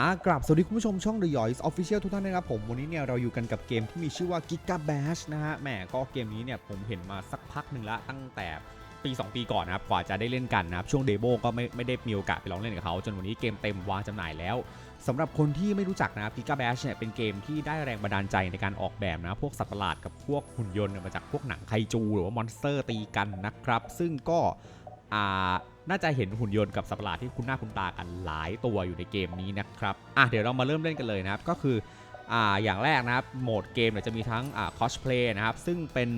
อ่ากราบสวัสดีคุณผู้ชมช่อง The Yoys Official ทุกท่านนะครับผม วันนี้เนี่ยเราอยู่กันกับเกมที่มีชื่อว่า Giga Bash นะฮะแหมก็เกมนี้เนี่ยผมเห็นมาสักพักหนึ่งละตั้งแต่ปี 2 ปีก่อนนะครับกว่าจะได้เล่นกันนะครับช่วงเดโมก็ไม่ไม่ได้มีโอกาสไปลองเล่นกับเขา จนวันนี้เกมเต็มวางจำหน่ายแล้วสำหรับคนที่ไม่รู้จักนะครับ Giga Bash เนี่ยเป็นเกมที่ได้แรงบันดาลใจในการออกแบบนะพวกสัตว์ประหลาดกับพวกหุ่นยนต์เนี่ยมาจากพวกหนังไคจู หรือว่ามอนสเตอร์ตีกันนะครับซึ่งก็อ่า น่าจะเห็นหุ่นยนต์กับสัตว์ประหลาดที่คุ้นหน้าคุ้นตากันหลายตัวอยู่ในเกมนี้นะครับอะเดี๋ยวเรามาเริ่มเล่นกันเลยนะครับ ก็คืออ่าอย่างแรกนะครับโหมดเกมเนี่ยจะมีทั้งอ่า cosplay นะครับ ซึ่งเป็น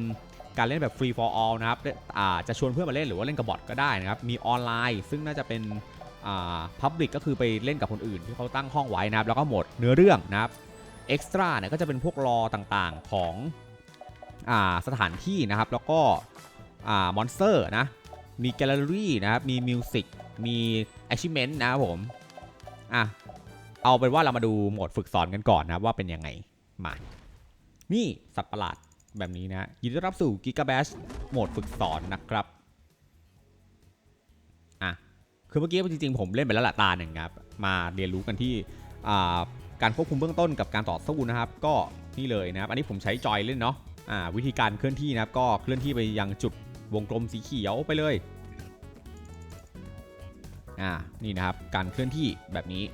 การเล่นแบบ free for all นะครับอ่าจะชวนเพื่อนมาเล่นหรือว่าเล่นกับบอทก็ได้นะครับ มีออนไลน์ ซึ่งน่าจะเป็นอ่า public ก็คือไปเล่นกับคนอื่นที่เขาตั้งห้องไว้นะครับ แล้วก็โหมดเนื้อเรื่องนะครับ extra เนี่ยก็จะเป็นพวกรอต่างๆของอ่าสถานที่นะครับ แล้วก็อ่ามอนสเตอร์นะ มีแกลเลอรี่นะครับ มีมิวสิกมี achievement นะครับผม อะ เอาเป็นว่าเรามาดูโหมดฝึกสอนกันก่อนนะว่าเป็นยังไง มา นี่สัตว์ประหลาดแบบนี้นะยินดีต้อนรับสู่ Giga Bash โหมดฝึกสอนนะครับ อะ คือเมื่อกี้จริงๆ ผมเล่นไปแล้วละตาหนึ่งครับ มาเรียนรู้กันที่การควบคุมเบื้องต้นกับการต่อสู้นะครับ ก็นี่เลยนะครับ อันนี้ผมใช้จอยเล่นเนาะ อ่า วิธีการเคลื่อนที่นะครับ ก็เคลื่อนที่ไปยังจุด วงกลมสีเขียวไปเลย อ่า นี่นะครับ การเคลื่อนที่แบบนี้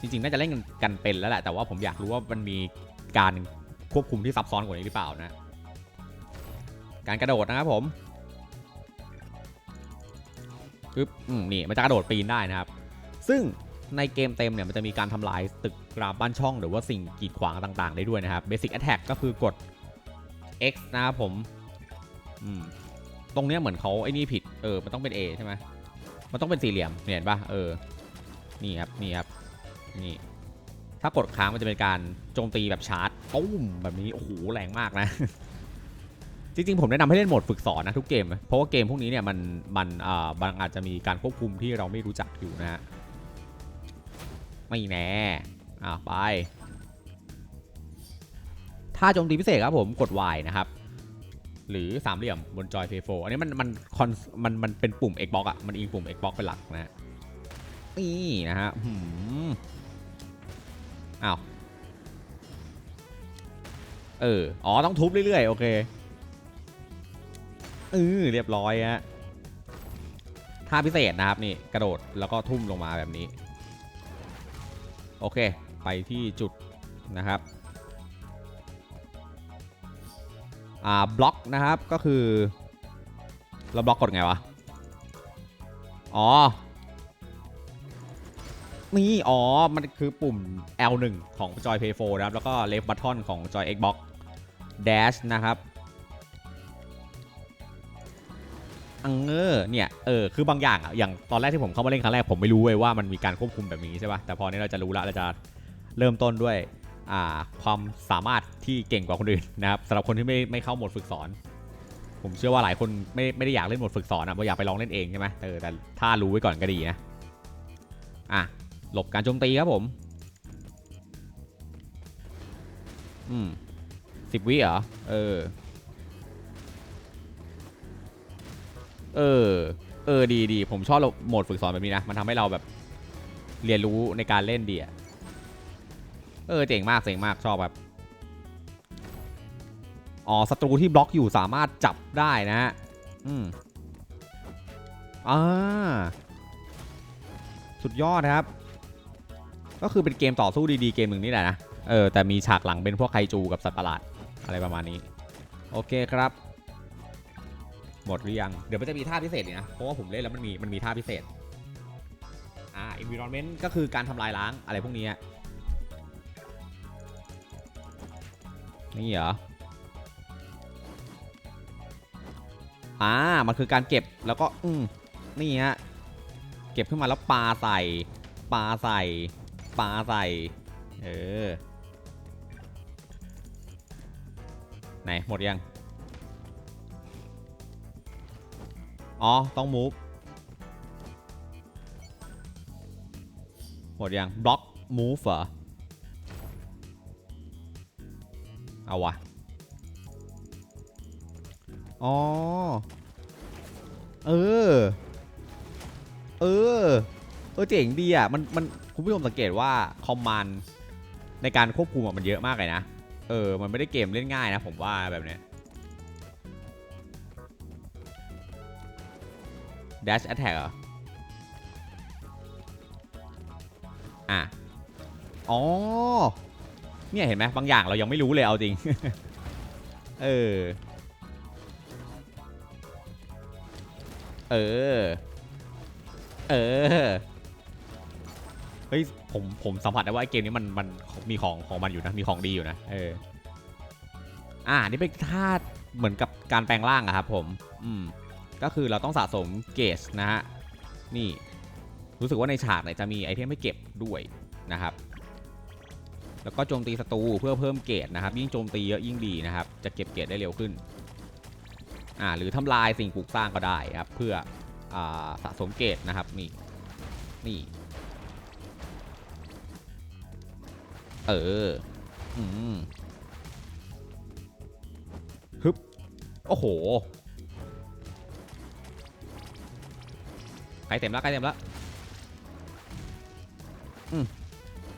จริงๆ น่าจะเล่นกันเป็นแล้วแหละ แต่ว่าผมอยากรู้ว่ามันมีการควบคุมที่ซับซ้อนกว่านี้หรือเปล่านะ การกระโดดนะครับผมปึ๊บอืมนี่ มันจะกระโดดปีนได้นะครับ ซึ่งในเกมเต็มเนี่ยมันจะมีการทำลายตึกรามบ้านช่องหรือว่าสิ่งกีดขวางต่างๆ ได้ด้วยนะครับ Basic Attack ก็คือกด X นะครับผม อืมตรงเนี้ยเหมือนเขาไอ้นี่ผิด เออ มันต้องเป็น A ใช่ไหมมันต้องเป็นสี่เหลี่ยม เห็นปะเออ นี่ครับ นี่ครับ นี่ ถ้ากดค้างมันจะเป็นการโจมตีแบบชาร์จปุ้มแบบนี้ โอ้โห แรงมากนะ จริงๆ ผมแนะนำให้เล่นโหมดฝึกสอนนะทุกเกม เพราะว่าเกมพวกนี้เนี่ยมัน มันอ่าบางอาจจะมีการควบคุมที่เราไม่รู้จักอยู่นะฮะ ไม่แน่ อ่าไป ถ้าโจมตีพิเศษครับผม กด Y นะครับ หรือสามเหลี่ยมบนจอยเพย์โฟอันนี้มันมันคอนมันมันเป็นปุ่ม Xbox อะ มันอิงปุ่ม Xbox เป็นหลักนะฮะนี่นะฮะหืมอ้าว เออ อ๋อ ต้องทุบเรื่อยๆ โอเคเออเรียบร้อยฮะท่าพิเศษนะครับนี่กระโดดแล้วก็ทุ่มลงมาแบบนี้ โอเค ไปที่จุดนะครับ อ่าบล็อกนะครับก็คือเราบล็อกกดไงวะ อ๋อ นี่ อ๋อ มันคือปุ่ม L1 ของจอย Play 4 นะครับ แล้วก็ Left Button ของจอย Xbox Dash นะครับอังเงอเนี่ย เออ คือบางอย่างอะอย่างตอนแรกที่ผมเข้ามาเล่นครั้งแรกผมไม่รู้เว้ยว่ามันมีการควบคุมแบบนี้ใช่ป่ะ แต่พอนี้เราจะรู้ละเราจะเริ่มต้นด้วย ความสามารถที่เก่งกว่าคนอื่นนะครับสำหรับคนที่ไม่ไม่เข้าโหมดฝึกสอน ผมเชื่อว่าหลายคนไม่ไม่ได้อยากเล่นโหมดฝึกสอนอะเพราะอยากไปลองเล่นเองใช่ไหมเออแต่ถ้ารู้ไว้ก่อนก็ดีนะอะหลบการโจมตีครับผม อืมสิบวิเหรอ เออ เออ เออ ดีดีผมชอบโหมดฝึกสอนแบบนี้นะ มันทำให้เราแบบเรียนรู้ในการเล่นดีอะ เออเจ๋งมากเจ๋งมากชอบแบบอ๋อศัตรูที่บล็อกอยู่สามารถจับได้นะฮะอืมอ่าสุดยอดครับ ก็คือเป็นเกมต่อสู้ดีๆเกมหนึ่งนี่แหละนะเออแต่มีฉากหลังเป็นพวกไคจูกับสัตว์ประหลาดอะไรประมาณนี้ โอเคครับ หมดหรือยัง เดี๋ยวมันจะมีท่าพิเศษนี่นะ เพราะว่าผมเล่นแล้วมันมีมันมีท่าพิเศษอ่า environment ก็คือการทำลายล้างอะไรพวกนี้ นี่เหรออ่ามันคือการเก็บแล้วก็อืมนี่ฮะเก็บขึ้นมาแล้วปลาใส่ปลาใส่ปลาใส่เออไหนหมดยังอ๋อ ต้อง move หมดยัง block move เหรอ เอาวะ อ๋อ เออ เออ เออเจ๋งดีอะ มัน มัน คุณผู้ชมสังเกตว่าคอมมานด์ในการควบคุมมันเยอะมากเลยนะ เออ มันไม่ได้เกมเล่นง่ายนะ ผมว่าแบบเนี้ย dash attack เหรอ อะ อ๋อ เนี่ยเห็นไหมบางอย่างเรายังไม่รู้เลยเอาจริง เออ เออ เออ เฮ้ยผมผมสัมผัสได้ว่าไอเกมนี้มันมันมีของของมันอยู่นะ มีของดีอยู่นะ เออ อ่า นี่เป็นท่าเหมือนกับการแปลงร่างอะครับผม อืม ก็คือเราต้องสะสมเกจนะฮะ นี่ รู้สึกว่าในฉากเนี่ยจะมีไอเทมให้เก็บด้วยนะครับ แล้วก็โจมตีศัตรูเพื่อเพิ่มเกจนะครับ ยิ่งโจมตีเยอะยิ่งดีนะครับ จะเก็บเกจได้เร็วขึ้นอ่าหรือทำลายสิ่งปลูกสร้างก็ได้ครับ เพื่ออ่าสะสมเกจนะครับนี่นี่เอออืมฮึบโอ้โหใกล้เต็มแล้วใกล้เต็มแล้วอืม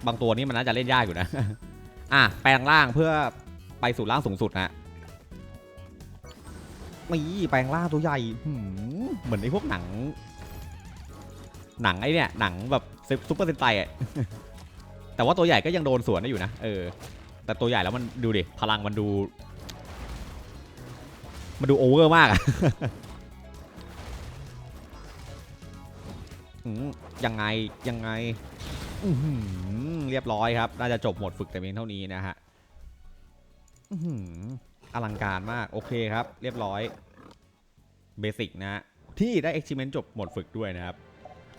บางตัวนี่มันน่าจะเล่นยากอยู่นะ อะแปลงร่างเพื่อไปสู่ร่างสูงสุดนะนี่แปลงร่างตัวใหญ่หืมเหมือนไอ้พวกหนัง หนังไอ้เนี่ยหนังแบบซุปเปอร์เซนไตอะแต่ว่าตัวใหญ่ก็ยังโดนสวนได้อยู่นะ เออ แต่ตัวใหญ่แล้วมันดูดิ พลังมันดู มันดูโอเวอร์มากอะยังไงยังไง อื้อหือเรียบร้อยครับ น่าจะจบหมดฝึกแต่เพียงเท่านี้นะฮะอื้อหืออลังการมากโอเคครับ เรียบร้อยเบสิกนะ ที่ได้ achievement จบหมดฝึกด้วยนะครับ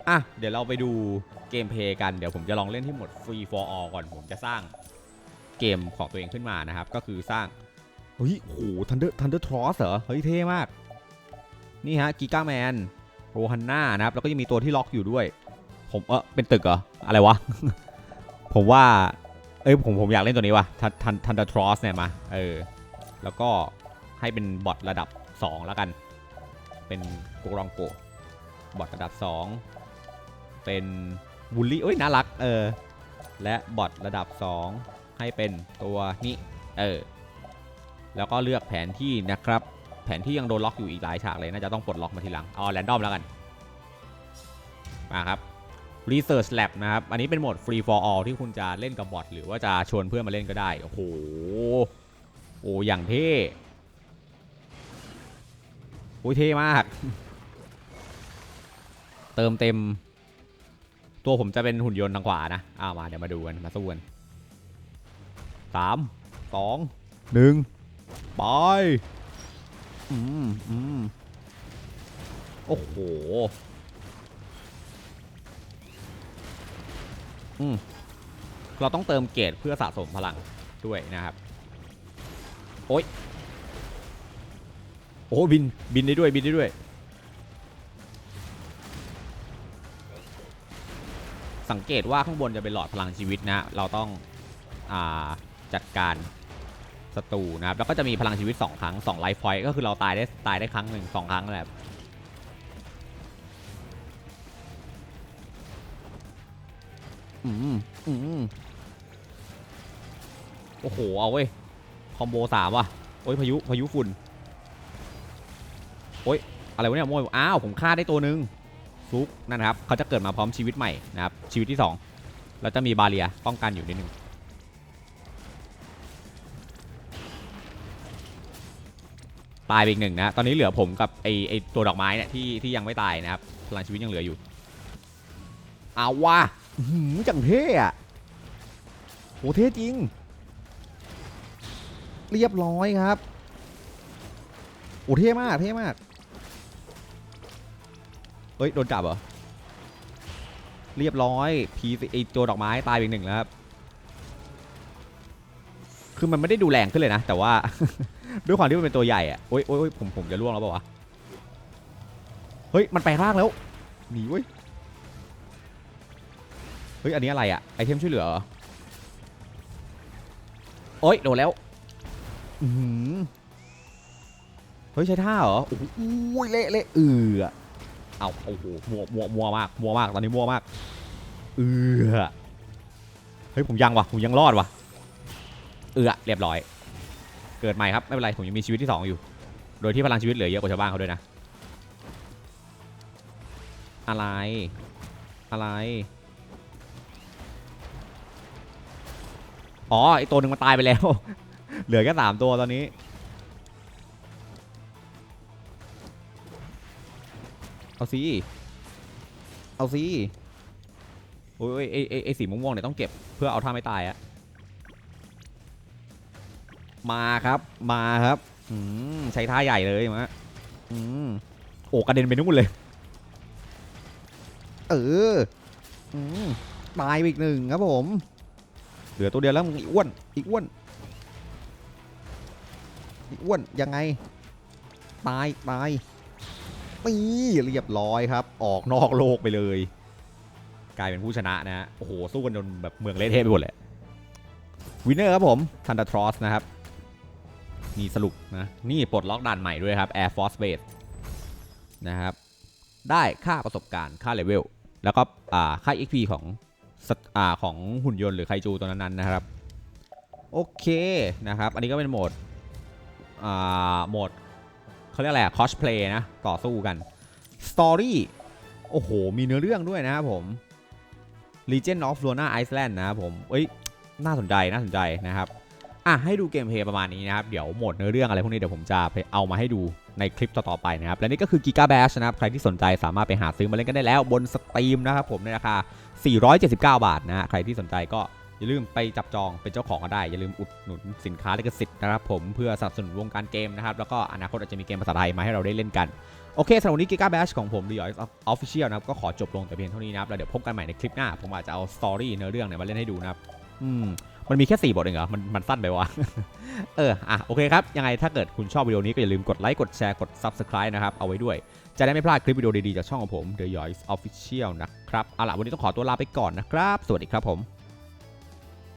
อะ เดี๋ยวเราไปดูเกมเพย์กัน เดี๋ยวผมจะลองเล่นที่หมด free for all ก่อนผมจะสร้างเกมของตัวเองขึ้นมานะครับ ก็คือสร้าง เฮ้ยโหทันเดอร์ทันเดอร์ทรอสเหรอ เฮ้ย เท่มาก นี่ฮะกิก้าแมนโรฮันน่านะครับ แล้วก็ยังมีตัวที่ล็อกอยู่ด้วย ผมเออเป็นตึกเหรอ อะไรวะ ผมว่า เอ้ยผมผมอยากเล่นตัวนี้ว่ะทันทันทันดทรอสเนี่ยมา เออ แล้วก็ให้เป็นบอทระดับ 2 แล้วกัน เป็นโกรองโกบอทระดับ 2 เป็นบูลลี่เอ้ยน่ารัก เออ และบอทระดับ 2 ให้เป็นตัวนี้ เออ แล้วก็เลือกแผนที่นะครับ แผนที่ยังโดนล็อกอยู่อีกหลายฉากเลย น่าจะต้องปลดล็อกมาทีหลัง เอาแรนดอมแล้วกัน มาครับ Research Lab นะครับ อันนี้เป็นโหมด Free for All ที่คุณจะเล่นกับบอทหรือว่าจะชวนเพื่อนมาเล่นก็ได้ โอ้โห โอ้อย่างเท่โอ้ยเท่มาก เติมเต็ม ตัวผมจะเป็นหุ่นยนต์ทางขวานะอ้าวมาเดี๋ยวมาดูกัน มาสู้กันสามสองหนึ่งไปอืมอืมโอ้โห อืมเราต้องเติมเกรดเพื่อสะสมพลังด้วยนะครับ โอ้ย โอ้บินบินได้ด้วยบินได้ด้วย สังเกตว่าข้างบนจะเป็นหลอดพลังชีวิตนะ เราต้องอ่าจัดการศัตรูนะครับ แล้วก็จะมีพลังชีวิต 2 ครั้ง2ไลฟ์พอยต์ก็คือเราตายได้ตายได้ครั้งหนึ่งสองครั้งแหละ อืมอืมโอ้โห เอาเว้ย คอมโบสามว่ะ โอ้ยพายุ พายุฝุ่น โอ้ย อะไรวะเนี่ยโมยอ้าว ผมฆ่าได้ตัวหนึ่งฟุกนั่นนะครับ เขาจะเกิดมาพร้อมชีวิตใหม่นะครับ ชีวิตที่2แล้วจะมีบาเรียป้องกันอยู่นิดนึงตายไปอีกหนึ่งนะ ตอนนี้เหลือผมกับไอไอตัวดอกไม้เนี่ยที่ที่ยังไม่ตายนะครับพลังชีวิตยังเหลืออยู่ เอาว่ะ หือจังเท่อะโหเท่จริง เรียบร้อยครับ โอ้เท่มาก เท่มาก เฮ้ย โดนจับเหรอ เรียบร้อยพีไอตัวดอกไม้ตายไปอีกหนึ่งแล้วครับ คือมันไม่ได้ดูแรงขึ้นเลยนะ แต่ว่า ด้วยความที่มันเป็นตัวใหญ่อะโอ๊ยโอ๊ยผมผมจะล่วงแล้วเปล่าวะ เฮ้ย มันไปข้างล่างแล้ว หนีเว้ย ฮ้ย อันนี้อะไรอะไอเทมช่วยเหลือเหรอโอ๊ยโดนแล้วอือหือเฮ้ย ใช้ท่าเหรอ โอ้โหเละเละเออเอาโอ้โหมัวมัวมัวมากมัวมาก ตอนนี้มัวมาก เออเฮ้ย ผมยังวะผมยังรอดวะเออเรียบร้อย เกิดใหม่ครับ ไม่เป็นไร ผมยังมีชีวิตที่สองอยู่ โดยที่พลังชีวิตเหลือเยอะกว่าชาวบ้านเขาด้วยนะ อะไร อะไร อ๋อไอตัวหนึ่งมันตายไปแล้ว เหลือแค่สามตัวตอนนี้ เอาสิเอาสิโอ้ยไอไอไอสีม่วงๆเนี่ยต้องเก็บเพื่อเอาท่าไม่ตายอะมาครับมาครับอืมใช้ท่าใหญ่เลยมะอืมโอ้กระเด็นไปนู่นเลย เอออืมตายไปอีกหนึ่งครับผม เหลือตัวเดียวแล้วมึงอีอ้วนอีอ้วนอีอ้วนยังไง ตายตายนี่เรียบร้อยครับ ออกนอกโลกไปเลย กลายเป็นผู้ชนะนะฮะโอ้โหสู้กันจนแบบเมืองเละเทะไปหมดเลยวินเนอร์ครับผมทันดาทรอสนะครับมีสรุปนะ นี่ปลดล็อกด่านใหม่ด้วยครับ Air Force Base นะครับ ได้ค่าประสบการณ์ค่าเลเวล แล้วก็อ่าค่า XP ของ อ่าของหุ่นยนต์หรือไคจูตัวนั้นๆนะครับ โอเคนะครับ อันนี้ก็เป็นโหมดอ่าโหมดเขาเรียกอะไรคอสเพลย์นะ ต่อสู้กันสตอรี่โอ้โห มีเนื้อเรื่องด้วยนะครับผม Legend of Luna Iceland นะครับผมเอ้ยน่าสนใจน่าสนใจนะครับ อะ ให้ดูเกมเพลย์ประมาณนี้นะครับ เดี๋ยวโหมดเนื้อเรื่องอะไรพวกนี้เดี๋ยวผมจะไปเอามาให้ดู ในคลิปต่อๆไปนะครับ และนี่ก็คือ Giga Bash นะครับ ใครที่สนใจสามารถไปหาซื้อมาเล่นกันได้แล้วบนสตรีมนะครับผมในราคา 479 บาทนะฮะใครที่สนใจก็อย่าลืมไปจับจองเป็นเจ้าของก็ได้ อย่าลืมอุดหนุนสินค้าลิขสิทธิ์นะครับผมเพื่อสนับสนุนวงการเกมนะครับ แล้วก็อนาคตอาจจะมีเกมภาษาไทยมาให้เราได้เล่นกัน โอเคสำหรับวันนี้ Giga Bash ของผม The Yoys Official นะครับก็ขอจบลงแต่เพียงเท่านี้นะครับแล้วเดี๋ยวพบกันใหม่ในคลิปหน้า ผมอาจจะเอาสตอรี่เนื้อเรื่องเนี่ยมาเล่นให้ดูนะครับอืม มันมีแค่ 4 บทเองเหรอ มันมันสั้นไปวะ เออ อะ โอเคครับ ยังไงถ้าเกิดคุณชอบวิดีโอนี้ก็อย่าลืมกดไลค์ กดแชร์ กด Subscribe นะครับ เอาไว้ด้วย จะได้ไม่พลาดคลิปวิดีโอดีๆ จากช่องของผม The Yoys Official นะครับ เอาล่ะ วันนี้ต้องขอตัวลาไปก่อนนะครับ สวัสดีครับผม